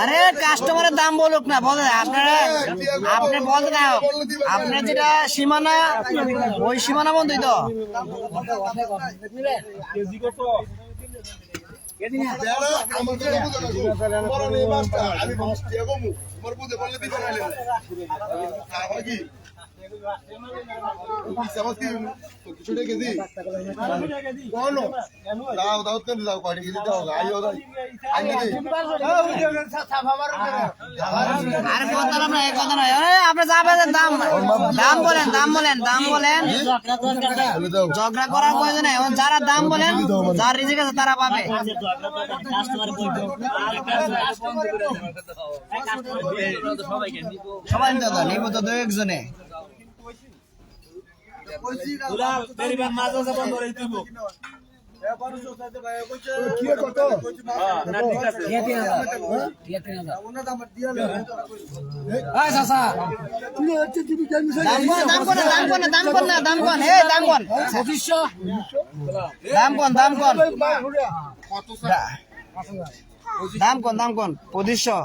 আরে কাস্টমারের দাম বলুক না বলে আপনারা আপনি বলতে না, আপনার যেটা সীমানা, ওই সীমানা বন্ধই তো। আমি গমু তোমার বুঝে বললে দিবে না। দাম বলেন দাম বলেন দাম বলেন। বলে ঝগড়া করার প্রয়োজন যারা দাম বলেন, যার রিজিক আছে, তারা পাবে। সবাই নিতে নিব তো দু একজনে। দাম কোন দাম কোন দাম কোন না দাম কোন এই দাম কোন দাম কোন দাম কোন দাম কোন দাম কোন পঁচিশশো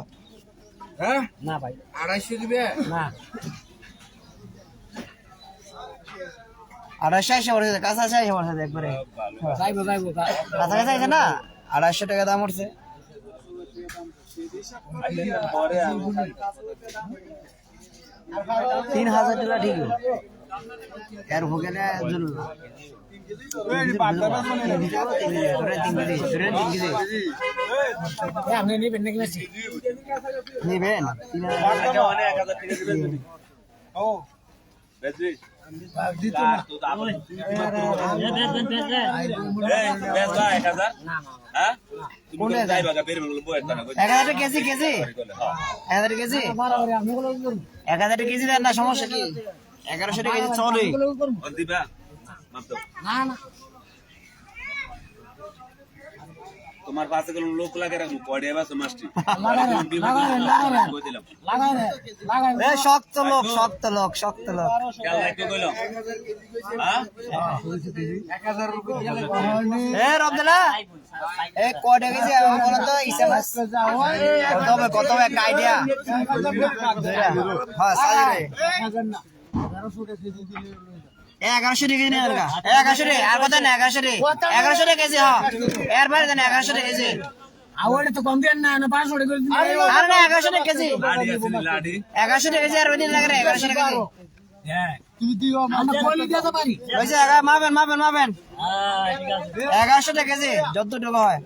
আড়াইশো আইসে পড়ছে কাছাকাছি আইসে পড়ছে একবারে। কাছাকাছি আইসে না? আড়াইশো টাকা দাম উঠছে। তিন হাজার টাকা ঠিক এর ভোগে না নিবেন এক হাজার টাকা কেজি? দেন না সমস্যা কি? এগারোশো টাকা কেজি চলে। তোমার পাশে কোনো লোক লাগে রাখব পড়ে এবার তো মাস্টি এ শক্ত লোক শক্ত লোক শক্ত লোক। হ্যাঁ কত একটা আইডিয়া হ্যাঁ এগারোশো টাকা নিয়ে এলাকা এগারোশো রে আর না এগারোশো রে এগারোশো টাকা কেজি হ্যাঁ এর বাইরে দেন এগারোশো টাকা কেজি। আর না এগারোশো টাকা কেজি। লাডি আছে লাডি। এগারোশো টাকা কেজি আর ওই দিন লাগে না এগারোশো টাকা কেজি। হয়েছে এগারো মাপেন মাপেন মাপেন। এগারোশো টাকা কেজি হয়।